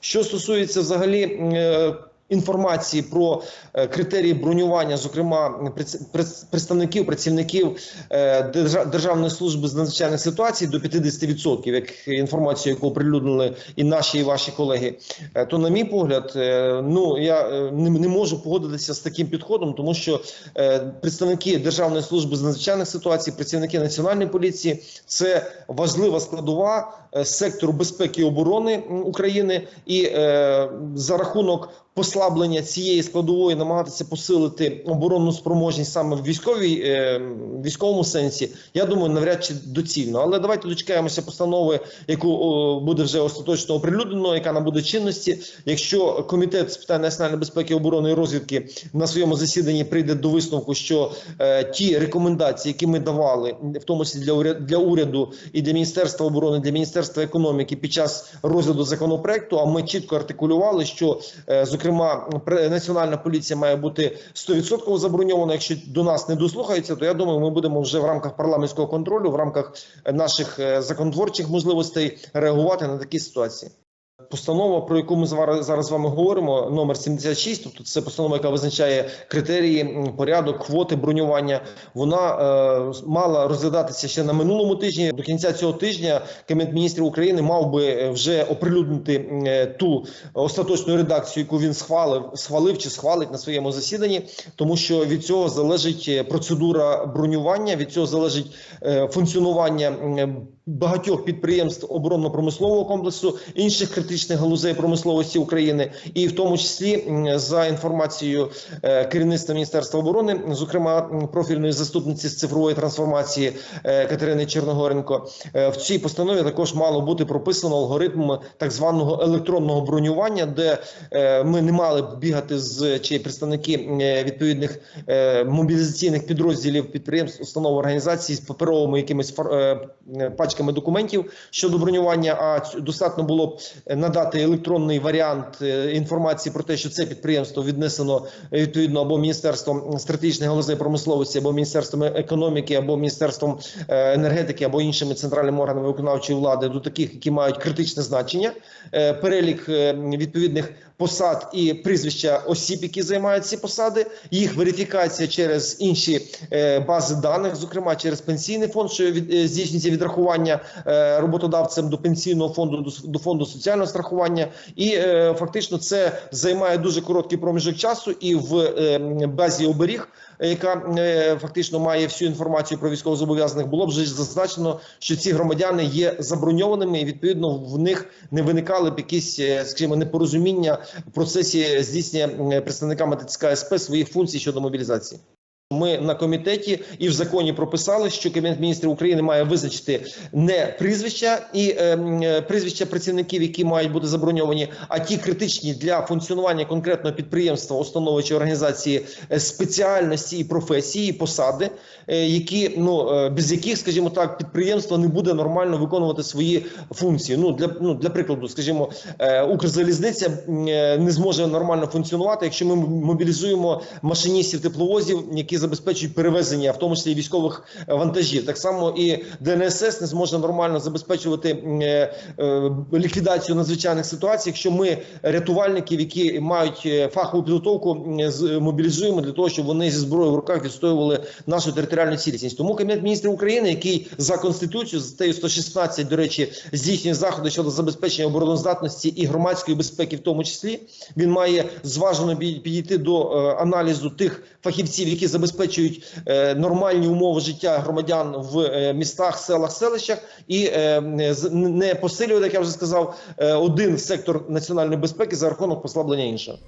Що стосується взагалі. е, Інформації про е, критерії бронювання, зокрема представників працівників е, Державної служби з надзвичайних ситуацій до 50%, як інформацію, яку оприлюднили і наші, і ваші колеги, то, на мій погляд, ну я не, можу погодитися з таким підходом, тому що представники Державної служби з надзвичайних ситуацій, працівники національної поліції це важлива складова сектору безпеки і оборони України, і е, за рахунок послаблення цієї складової намагатися посилити оборонну спроможність саме в військовій е, військовому сенсі. Я думаю, навряд чи доцільно. Але давайте дочекаємося постанови, яку о, буде вже остаточно оприлюднено, яка набуде чинності. Якщо комітет з питань національної безпеки, оборони і розвідки на своєму засіданні прийде до висновку, що е, ті рекомендації, які ми давали, в тому числі для уряду, для уряду і для міністерства оборони, для міністерства економіки під час розгляду законопроекту, а ми чітко артикулювали, що е, зокрема національна поліція має бути 100% заброньована. Якщо до нас не дослухаються, то я думаю, ми будемо вже в рамках парламентського контролю, в рамках наших е, законотворчих можливостей реагувати на такі ситуації. Постанова, про яку ми зараз з вами говоримо, номер 76, тобто це постанова, яка визначає критерії, порядок, квоти бронювання. Вона е, мала розглядатися ще на минулому тижні. До кінця цього тижня Кабінет міністрів України мав би е, вже оприлюднити е, ту остаточну редакцію, яку він схвалив, схвалив чи схвалить на своєму засіданні, тому що від цього залежить процедура бронювання, від цього залежить функціонування багатьох підприємств оборонно-промислового комплексу, інших критичних галузей промисловості України, і в тому числі за інформацією е, керівництва Міністерства оборони, зокрема профільної заступниці з цифрової трансформації е, Катерини Черногоренко, е, в цій постанові також мало бути прописано алгоритм так званого електронного бронювання, де ми не мали бігати з чи представники відповідних мобілізаційних підрозділів підприємств, установ організацій з паперовими якимись фор- е, е, документів щодо бронювання. А достатньо було б надати електронний варіант е, інформації про те, що це підприємство віднесено е, відповідно або міністерством стратегічних галузей промисловості, або міністерством економіки, або міністерством е, енергетики, або іншими центральними органами виконавчої влади до таких, які мають критичне значення. Е, Перелік е, відповідних посад і прізвища осіб, які займають ці посади, їх верифікація через інші е, бази даних, зокрема через пенсійний фонд, що е, здійснюється відрахування е, роботодавцем до пенсійного фонду до, фонду соціального страхування, і фактично це займає дуже короткий проміжок часу, і в базі оберіг. Яка е, фактично має всю інформацію про військовозобов'язаних, було б зазначено, що ці громадяни є заброньованими, і відповідно в них не виникали б якісь, е, скажімо, непорозуміння в процесі здійснення е, представниками ТЦК СП своїх функцій щодо мобілізації. Ми на комітеті і в законі прописали, що Кабінет міністрів України має визначити не прізвища і е, е, прізвища працівників, які мають бути заброньовані, а ті критичні для функціонування конкретного підприємства, установи чи організації е, спеціальності і професії, і посади, е, які ну е, без яких, скажімо так, підприємство не буде нормально виконувати свої функції. Ну для ну для прикладу, скажімо, е, Укрзалізниця не зможе нормально функціонувати, якщо ми мобілізуємо машиністів тепловозів, які забезпечують перевезення, в тому числі військових е, вантажів. Так само і ДНСС не зможе нормально забезпечувати е, е, ліквідацію надзвичайних ситуацій, якщо ми рятувальників, які мають фахову підготовку, мобілізуємо для того, щоб вони зі зброєю в руках відстоювали нашу територіальну цілісність. Тому Кабінет міністрів України, який за конституцією з статтею 116, до речі, здійснює заходи щодо забезпечення обороноздатності і громадської безпеки, в тому числі, він має зважено підійти до аналізу тих фахівців, які забезпечують е, нормальні умови життя громадян в е, містах, селах, селищах, і е, не посилювати, як я вже сказав, один сектор національної безпеки за рахунок послаблення іншого.